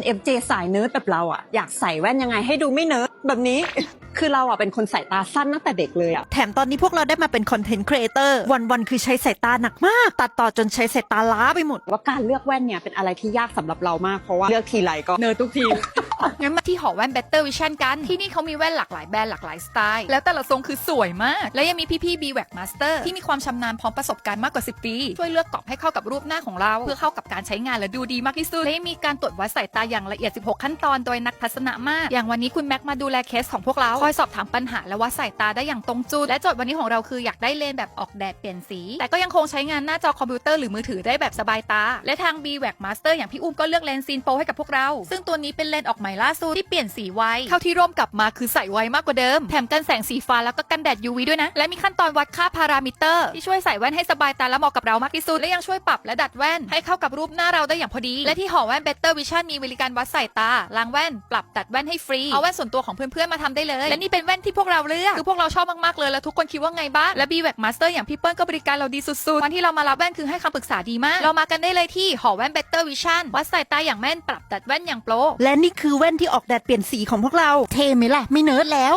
NFJ สายเนิร์ดแบบเราอะอยากใส่แว่นยังไงให้ดูไม่เนิร์ดแบบนี้ คือเราอะเป็นคนสายตาสั้นตั้งแต่เด็กเลยอะแถมตอนนี้พวกเราได้มาเป็นคอนเทนต์ครีเอเตอร์วันๆคือใช้สายตาหนักมาก ตัดต่อจนใช้สายตาล้าไปหมด ว่าการเลือกแว่นเนี่ยเป็นอะไรที่ยากสำหรับเรามากเพราะว่าเลือกทีไรก็เนิร์ดทุกที งั้นมาที่หอแว่น Better Vision กัน ที่นี่เขามีแว่นหลากหลายแบรนด์หลากหลายสไตล์ แล้วแต่ละทรงคือสวยมาก และยังมีพี่ๆ b w a c Master ที่มีความชำนาญพร้อมประสบการณ์มากกว่า 10 ปี ช่วยเลือกกรอบให้เข้ากับรูปหน้าของเรา เพื่อเข้ากับการใช้งานและดูดีมากที่สุด และมีการตรวจวัดสายตาอย่างละเอียด 16 ขั้นตอนโดยนักทัศนะมาก อย่างวันนี้คุณแม็กมาดูแลเคสของพวกเรา คอยสอบถามปัญหาและวัดสายตาได้อย่างตรงจุด และโจทย์วันนี้ของเราคืออยากได้เลนส์แบบออกแดดเปลี่ยนสี แต่ก็ยังคงใช้งานหน้าจอคอมพิวเตอร์หรือมือถือได้แบบสบายตา และทาง b w a c Master อย่างพี่อุ้มก็เลือกเลนซีนโปรให้กับพวกเรา ซึ่งตัวนี้เป็นเลนออกหม่ล่าสุดที่เปลี่ยนสีไวเข้าที่ร่วมกลับมาคือใส่ไวมากกว่าเดิม แถมกันแสงสีฟ้าแล้วก็กันแดด UV ด้วยนะ และมีขั้นตอนวัดค่าพารามิเตอร์ ที่ช่วยใส่แว่นให้สบายตาและเหมาะกับเรามากที่สุด และยังช่วยปรับและดัดแว่น ให้เข้ากับรูปหน้าเราได้อย่างพอดี และที่หอแว่น Better Vision มีบริการวัดสายตาล้างแว่น ปรับดัดแว่นให้ฟรีเอาแว่นส่วนตัวของเพื่อนๆมาทำได้เลยและนี่เป็นแว่นที่พวกเราเลือกคือพวกเราชอบมากๆเลยแล้วทุกคนคิดว่าไงบ้างและ b w a c Master อย่างพี่เปิ้ลก็บริการเราดีสุดๆวันที่เรามารับแว่นคือให้คำปรึกษาดีมาก เรามากันได้เลยที่หอแว่น Better Vision วัดสายตาอย่างแม่นปรับดัดแว่นอย่างโปรและนี่คือแว่นที่ออกแดดเปลี่ยนสีของพวกเรา เท่ไหมล่ะ ไม่เนิร์ดแล้ว